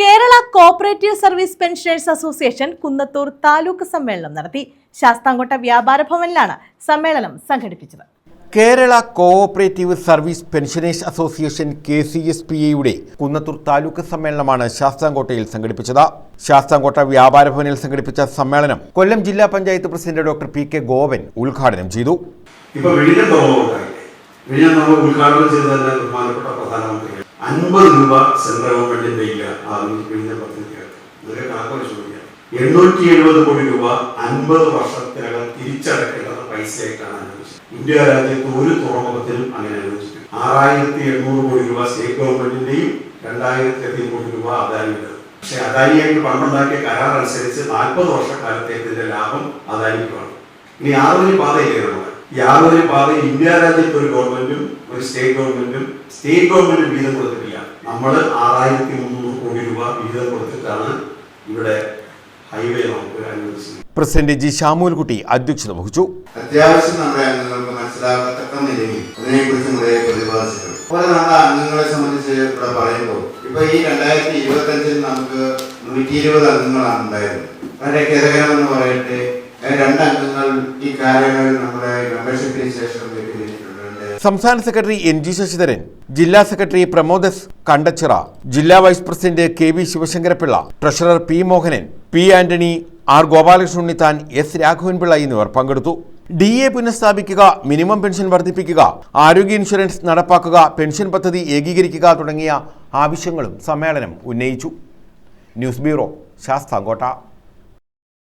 Kerala cooperative service pensioners association Kunnathur taluk സമ്മേളനം നടത്തി. ശാസ്താംകോട്ട വ്യാപാര ഭവനിലാണ് സമ്മേളനം സംഘടിപ്പിച്ചത്. Kerala cooperative service pensioners association K C S P എയുടെ കുന്നത്തൂർ താലൂക്ക് സമ്മേളനമാണ് ശാസ്താംകോട്ടയിൽ സംഘടിപ്പിച്ചത്. ശാസ്താംകോട്ട വ്യാപാര ഭവനിൽ സംഘടിപ്പിച്ച സമ്മേളനം കൊല്ലം ജില്ലാ panchayat president doctor P K Govan ഉദ്ഘാടനം ചെയ്തു. ഉദ്ഘാടനം ചെയ്ത തന്നെ ബഹുമാനപ്പെട്ട പ്രധാനമന്ത്രി അൻപത് രൂപ സെൻട്രൽ ഗവൺമെന്റിന്റെ ഇല്ല ആ പദ്ധതിയാണ് ഇതൊക്കെ കണക്ക് പരിശോധിക്കാം. എണ്ണൂറ്റി എഴുപത് കോടി രൂപ അൻപത് വർഷത്തിനകം തിരിച്ചടക്കേണ്ട പൈസയായിട്ടാണ് അനുവദിച്ചത്. ഇന്ത്യ രാജ്യത്ത് ഒരു തുറമുഖത്തിലും അങ്ങനെ അനുവദിച്ചിട്ടില്ല. ആറായിരത്തി എണ്ണൂറ് കോടി രൂപ സ്റ്റേറ്റ് ഗവൺമെന്റിന്റെയും രണ്ടായിരത്തി അധികം കോടി രൂപ അദാനിയുടെ പക്ഷെ അദാനിയായിട്ട് പണ്ടുണ്ടാക്കിയ കരാർ അനുസരിച്ച് നാൽപ്പത് വർഷക്കാലത്തേക്ക് ലാഭം അദാനിക്കുമാണ് ഇനി യാതൊരു പാതയില്ലേ നമ്മൾ യാതൊരു പാതയും ഇന്ത്യ രാജ്യത്ത് ഒരു ഗവൺമെന്റും ഒരു സ്റ്റേറ്റ് ഗവൺമെന്റും സ്റ്റേറ്റ് ഗവൺമെന്റ് വീതം കൊടുത്തിട്ടില്ല. നമ്മൾ ആറായിരത്തി മുന്നൂറ് കോടി രൂപ വിഹിതം കൊടുത്തിട്ടാണ് ഇവിടെ ഹൈവേ നമുക്ക് അനുവദിച്ചത്. പ്രസിഡന്റ് ജി ഷാമൂൽകുട്ടി അധ്യക്ഷത വഹിച്ചു. അത്യാവശ്യം നമ്മുടെ അംഗങ്ങൾക്ക് മനസ്സിലാകത്തക്ക നിലയിൽ അതിനെക്കുറിച്ച് നിറയെ പ്രതിപാദിച്ചിട്ടുണ്ട്. അതുപോലെ നമ്മുടെ അംഗങ്ങളെ സംബന്ധിച്ച് ഇവിടെ പറയുമ്പോൾ ഇപ്പൊ ഈ രണ്ടായിരത്തി ഇരുപത്തി അഞ്ചിൽ നമുക്ക് നൂറ്റി ഇരുപത് അംഗങ്ങളാണ് ഉണ്ടായിരുന്നത്. വളരെ എന്ന് പറയട്ടെ രണ്ട് അംഗങ്ങൾ ഈ കാലയളവിൽ നമ്മുടെ മെമ്പർഷിപ്പിന് ശേഷം വെട്ടിയിരിക്കുന്നുണ്ട് സംസ്ഥാന സെക്രട്ടറി എൻ ജി ശശിധരൻ ജില്ലാ സെക്രട്ടറി പ്രമോദസ് കണ്ടച്ചിറ ജില്ലാ vice president K V Sivasankarapillai treasurer P Mohanan P Antony R Gopalakrishnan Unnithan S Raghavanpillai എന്നിവർ പങ്കെടുത്തു. ഡി എ പുനഃസ്ഥാപിക്കുക മിനിമം പെൻഷൻ വർദ്ധിപ്പിക്കുക ആരോഗ്യ ഇൻഷുറൻസ് നടപ്പാക്കുക പെൻഷൻ പദ്ധതി ഏകീകരിക്കുക തുടങ്ങിയ ആവശ്യങ്ങളും സമ്മേളനം ഉന്നയിച്ചു. News bureau Sasthamcotta.